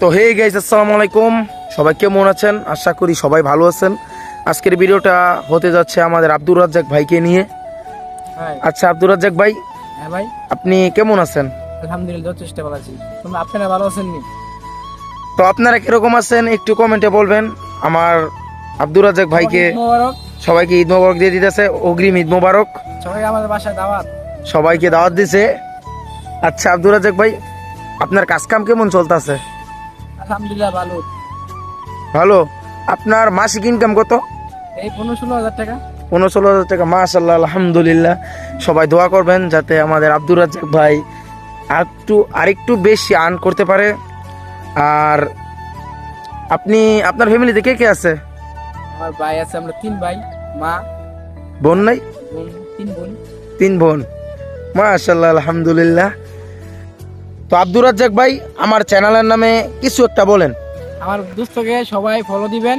তো hey guys আসসালামু আলাইকুম। সবাই কেমন আছেন? আশা করি সবাই ভালো আছেন। আজকের ভিডিওটা হতে যাচ্ছে আমাদের আব্দুর রাজ্জাক ভাইকে নিয়ে। আচ্ছা আব্দুর রাজ্জাক ভাই হ্যাঁ ভাই। আপনি কেমন আছেন? আলহামদুলিল্লাহ যথেষ্ট ভালো আছি। তোমরা আপনারা ভালো আছেন নি তো আপনারা কীরকম আছেন একটু কমেন্টে বলবেন। আমার আব্দুর রাজ্জাক ভাইকে সবাইকে ঈদ মোবারক দিয়ে দিতেছে। অগ্রিম ঈদ মোবারক। সবাই আমাদের বাসায় দাওয়াত। সবাইকে দাওয়াত দিছে। আচ্ছা আব্দুর রাজ্জাক ভাই আপনার কাজ কাম কেমন চলতেছে? আলহামদুলিল্লাহ ভালো। ভালো? আপনার মাসিক ইনকাম কত? এই পনেরো ষোলো হাজার টাকা। পনেরো ষোলো হাজার টাকা মাশাল্লাহ আলহামদুলিল্লাহ। সবাই দোয়া করবেন যাতে আমাদের আব্দুর রাজ্জাক ভাই আরেকটু আরেকটু বেশি আর্ন করতে পারে। আর আপনি আপনার ফ্যামিলিতে কে কে আছে? আমার ভাই আছে আমরা তিন ভাই মা। বোন নাই? তিন বোন। তিন বোন। মাশাল্লাহ আলহামদুলিল্লাহ। তো আব্দুর রাজ্জাক ভাই আমার চ্যানেলের নামে কিছু একটা বলেন। আমার দোস্তকে সবাই ফলো দিবেন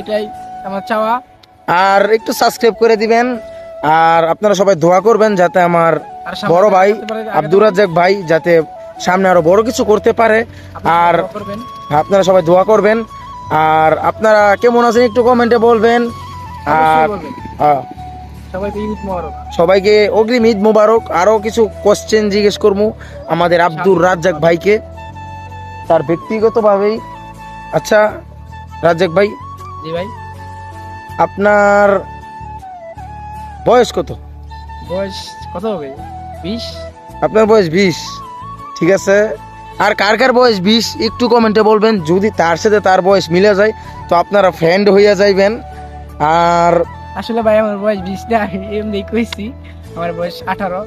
এটাই আমার চাওয়া। আর একটু সাবস্ক্রাইব করে দিবেন আর আপনারা সবাই দোয়া করবেন যাতে আমার বড় ভাই আব্দুর রাজ্জাক ভাই যাতে সামনে আরও বড় কিছু করতে পারে। আর আপনারা সবাই দোয়া করবেন। আর আপনারা কেমন আছেন একটু কমেন্টে বলবেন। আর সবাইকে অগ্রিম ঈদ মুবারক। আরও কিছু কোশ্চেন জিজ্ঞেস করব আমাদের আব্দুর রাজ্জাক ভাইকে। তার ব্যক্তিগতভাবেই আচ্ছা রাজ্জাক ভাই। জি ভাই। আপনার বয়স কত? বয়স কত হবে? বিশ? আপনার বয়স বিশ। ঠিক আছে। আর কার কার বয়স বিশ? একটু কমেন্টে বলবেন। যদি তার সাথে তার বয়স মিলে যায় তো আপনারা ফ্রেন্ড হইয়া যাইবেন। আর আসলে ভাই আমার বয়স বিশ না এমনি কইছি আমার বয়স আঠারো।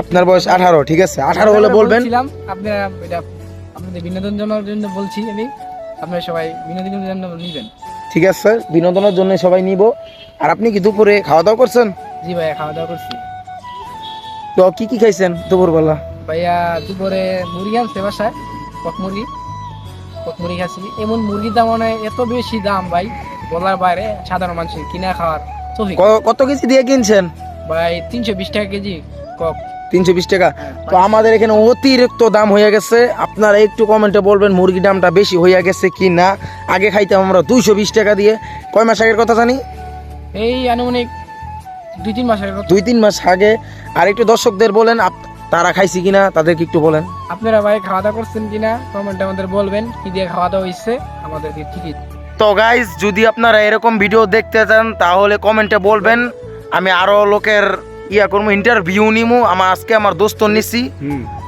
আপনার বয়স আঠারো ঠিক আছে? আঠারো হলে বলবেন? আপনারা এটা আপনাদের বিনোদন জনের জন্য বলছি আমি আপনারা সবাই বিনোদনের জন্য নিবেন। ঠিক আছে বিনোদনের জন্য সবাই নিব। আর আপনি কি দুপুরে খাওয়া দাওয়া করছেন? জি ভাই খাওয়া দাওয়া করছি। তো কি কি খাইছেন দুপুর দুপুরবেলা? ভাইয়া দুপুরে মুরগি আনছে বাসায় কক মুরগি কক মুরগি খাচ্ছি। এমন মুরগির দাম মানে এত বেশি দাম ভাই বলার বাইরে সাধারণ মানুষের কিনা খাওয়ার। কত কেজি দিয়ে কিনছেন? ভাই তিনশো বিশ টাকা কেজি কক। তিনশো বিশ টাকা। তো আমাদের এখানে অতিরিক্ত দাম হয়ে গেছে। আপনারা একটু কমেন্টে বলবেন মুরগি দামটা বেশি হইয়া গেছে কি না আগে খাইতাম আমরা দুইশো বিশ টাকা দিয়ে। কয় মাস আগের কথা জানি? এই আনুমানিক দুই তিন মাসের কথা। দুই তিন মাস আগে। আর একটু দর্শকদের বলেন তারা খাইছি কিনা তাদেরকে একটু বলেন। আপনারা ভাই খাওয়া দাওয়া করছেন কিনা কমেন্টে আমাদের বলবেন কি দিয়ে খাওয়া দাওয়া হয়েছে আমাদেরকে ঠিকই তো গাইজ যদি আপনারা এরকম ভিডিও দেখতে চান তাহলে কমেন্টে বলবেন। আমি আরও লোকের ইয়া করব ইন্টারভিউ নিমু আমার আজকে আমার দোস্ত নিছি।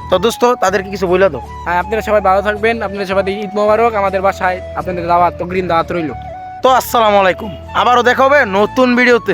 তো দোস্ত তাদেরকে কিছু বলে দাও। হ্যাঁ আপনারা সবাই ভালো থাকবেন। আপনারা সবাই ঈদ মোবারক। আমাদের বাসায় আপনাদের দাওয়াত তো গ্রিন দাওয়াত রইল। তো আসসালামু আলাইকুম। আবারও দেখা হবে নতুন ভিডিওতে